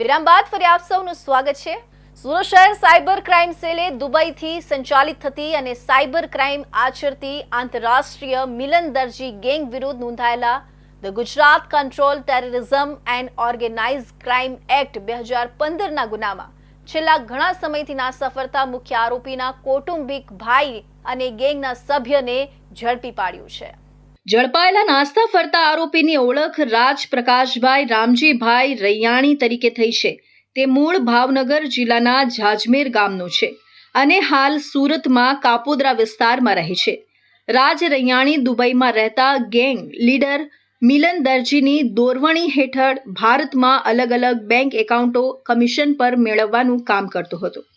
વિરામ બાદ ફરી આપ સૌનું સ્વાગત છે. સુરત શહેર સાયબર ક્રાઇમ સેલે દુબઈથી સંચાલિત થતી અને સાયબર ક્રાઇમ આચરતી આંતરરાષ્ટ્રીય મિલન દરજી ગેંગ વિરુદ્ધ નોંધાયેલા the Gujarat control terrorism and organise crime act બે હજાર પંદરના ગુનામાં છેલ્લા ઘણા સમયથી ના સફળતા મુખ્ય આરોપીના કૌટુંબિક ભાઈ અને ગેંગના સભ્યને ઝડપી પાડ્યું છે. ઝડપાયેલા નાસ્તા ફરતા આરોપીની ઓળખ રાજ પ્રકાશભાઈ રામજીભાઈ રૈયાણી તરીકે થઈ છે. તે મૂળ ભાવનગર જિલ્લાના જાજમેર ગામનો છે અને હાલ સુરતમાં કાપોદ્રા વિસ્તારમાં રહે છે. રાજ રૈયાણી દુબઈમાં રહેતા ગેંગ લીડર મિલન દરજીની દોરવણી હેઠળ ભારતમાં અલગ અલગ બેંક એકાઉન્ટો કમિશન પર મેળવવાનું કામ કરતો હતો,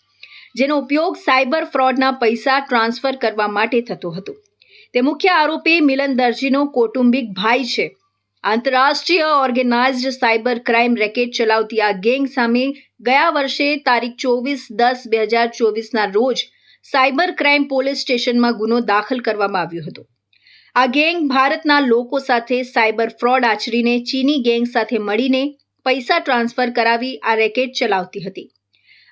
જેનો ઉપયોગ સાયબર ફ્રોડના પૈસા ટ્રાન્સફર કરવા માટે થતો હતો. તે મુખ્ય આરોપી મિલન દરજીનો કૌટુંબિક ભાઈ છે. આંતરરાષ્ટ્રીય ઓર્ગેનાઇઝ્ડ સાયબર ક્રાઇમ રેકેટ ચલાવતી આ ગેંગ સામે ગયા વર્ષે તારીખ ચોવીસ દસ બે હજાર ચોવીસના રોજ સાયબર ક્રાઇમ પોલીસ સ્ટેશનમાં ગુનો દાખલ કરવામાં આવ્યો હતો. આ ગેંગ ભારતના લોકો સાથે સાયબર ફ્રોડ આચરીને ચીની ગેંગ સાથે મળીને પૈસા ટ્રાન્સફર કરાવી આ રેકેટ ચલાવતી હતી.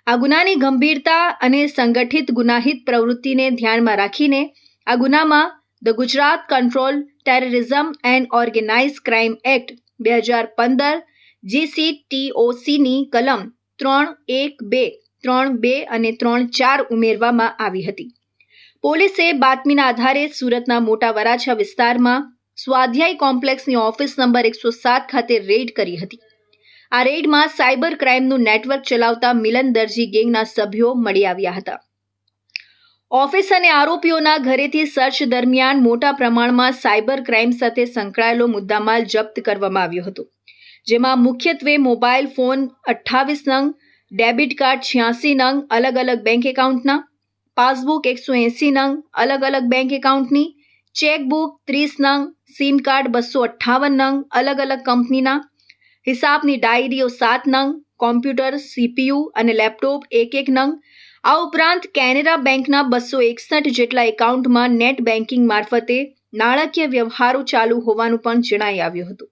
આ ગુનાની ગંભીરતા અને સંગઠિત ગુનાહિત પ્રવૃત્તિને ધ્યાનમાં રાખીને આ ગુનામાં the Gujarat control terrorism and organise crime act બે હજાર પંદર જીસીટીઓસીની કલમ ત્રણ એક બે, ત્રણ બે અને ત્રણ ચાર ઉમેરવામાં આવી હતી. પોલીસે બાતમીના આધારે સુરતના મોટા વરાછા વિસ્તારમાં સ્વાધ્યાય કોમ્પ્લેક્સની ઓફિસ નંબર એકસો સાત ખાતે રેડ કરી હતી. આ રેડમાં સાયબર ક્રાઇમનું નેટવર્ક ચલાવતા મિલન દરજી ગેંગના સભ્યો મળી આવ્યા હતા. ઓફિસ અને આરોપીઓના ઘરેથી સર્ચ દરમિયાન મોટા પ્રમાણમાં સાયબર ક્રાઇમ સાથે સંકળાયેલો મુદ્દામાલ જપ્ત કરવામાં આવ્યો હતો, જેમાં મુખ્યત્વે મોબાઈલ ફોન અઠ્ઠાવીસ નંગ, ડેબિટ કાર્ડ છ્યાસી નંગ અલગ અલગ બેંક એકાઉન્ટના, પાસબુક એકસો એંસી નંગ અલગ અલગ બેંક એકાઉન્ટની, ચેકબુક ત્રીસ નંગ, સિમ કાર્ડ બસો અઠ્ઠાવન નંગ અલગ અલગ કંપનીના, હિસાબની ડાયરીઓ સાત નંગ, કોમ્પ્યુટર, સીપીયુ અને લેપટોપ એક એક નંગ આ ઉપરાંત કેનેરા બેંકના બસો એકસઠ જેટલા એકાઉન્ટમાં નેટ બેન્કિંગ મારફતે નાણાકીય વ્યવહારો ચાલુ હોવાનું પણ જણાઈ આવ્યું હતું.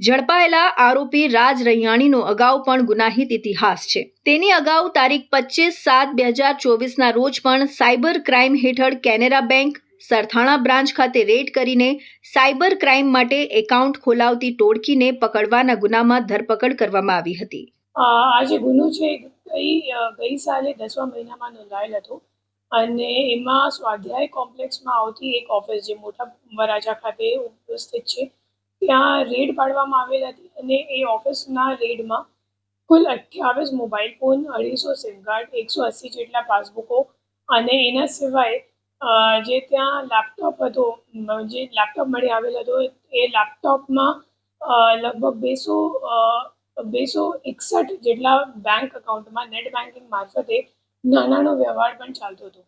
ઝડપાયેલા આરોપી રાજ રૈયાણીનો અગાઉ પણ ગુનાહિત ઇતિહાસ છે. તેની અગાઉ તારીખ પચીસ સાત બે હજાર ચોવીસના રોજ પણ સાયબર ક્રાઇમ હેઠળ કેનેરા બેંક, સરથાણા બ્રાન્ચ ખાતે રેડ કરીને સાયબર ક્રાઇમ માટે એકાઉન્ટ ખોલાવતી ટોળકીને પકડવાના ગુનામાં ધરપકડ કરવામાં આવી હતી. આ જે ગુનો છે, ગઈ ગઈ સાલે દસમા મહિનામાં નોંધાયેલ હતો અને એમાં સ્વાધ્યાય કોમ્પ્લેક્સમાં આવતી એક ઓફિસ જે મોટા વરાજા ખાતે ઉપસ્થિત છે, ત્યાં રેડ પાડવામાં આવેલ હતી અને એ ઓફિસના રેડમાં કુલ અઠ્યાવીસ મોબાઈલ ફોન, અઢીસો સિમ કાર્ડ, એકસો અસી જેટલા પાસબુકો અને એના સિવાય જે ત્યાં લેપટોપ હતો જે લેપટોપ મળી આવેલ હતો, એ લેપટોપમાં લગભગ બેસો બેસો એકસઠ જેટલા બેંક એકાઉન્ટમાં નેટ બેન્કિંગ મારફતે નાણાંનો વ્યવહાર પણ ચાલતો હતો.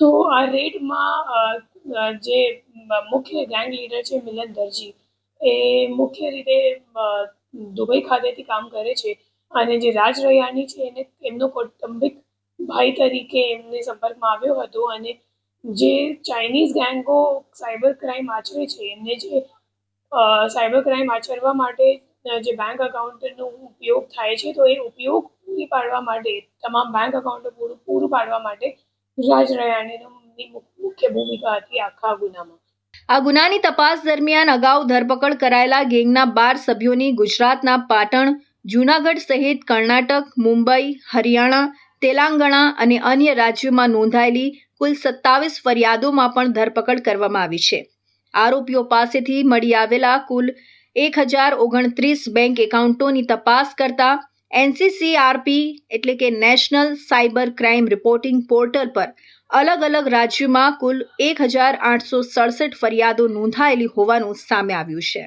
તો આ રેડમાં જે મુખ્ય ગેંગ લીડર છે મિલન દરજી, એ મુખ્ય રીતે દુબઈ ખાતેથી કામ કરે છે અને જે રાજ રૈયાની છે એને એમનો કૌટુંબિક ભાઈ તરીકે એમને સંપર્કમાં આવ્યો હતો અને જે ચાઇનીઝ ગેંગો સાયબર ક્રાઇમ આચરે છે, એમને જે સાયબર ક્રાઇમ આચરવા માટે જે બેંક અકાઉન્ટનો ઉપયોગ થાય છે, તો એ ઉપયોગ પૂરી પાડવા માટે, તમામ બેંક અકાઉન્ટો પૂરું પૂરું પાડવા માટે રાજ રયાણીની મુખ્ય ભૂમિકા હતી આખા ગુનામાં. આ ગુનાની તપાસ દરમિયાન અગાઉ ધરપકડ કરાયેલા ગેંગના બાર સભ્યોની ગુજરાતના પાટણ, જૂનાગઢ સહિત કર્ણાટક, મુંબઈ, હરિયાણા, તેલંગાણા અને અન્ય રાજ્યોમાં નોંધાયેલી કુલ સત્તાવીસ ફરિયાદોમાં પણ ધરપકડ કરવામાં આવી છે. આરોપીઓ પાસેથી મળી આવેલા કુલ એક હજાર ઓગણત્રીસ બેંક એકાઉન્ટોની તપાસ કરતા એનસીસીઆરપી એટલે કે national cyber crime reporting portal પર અલગ અલગ રાજ્યોમાં કુલ એક હજાર આઠસો સડસઠ ફરિયાદો નોંધાયેલી હોવાનું સામે આવ્યું છે.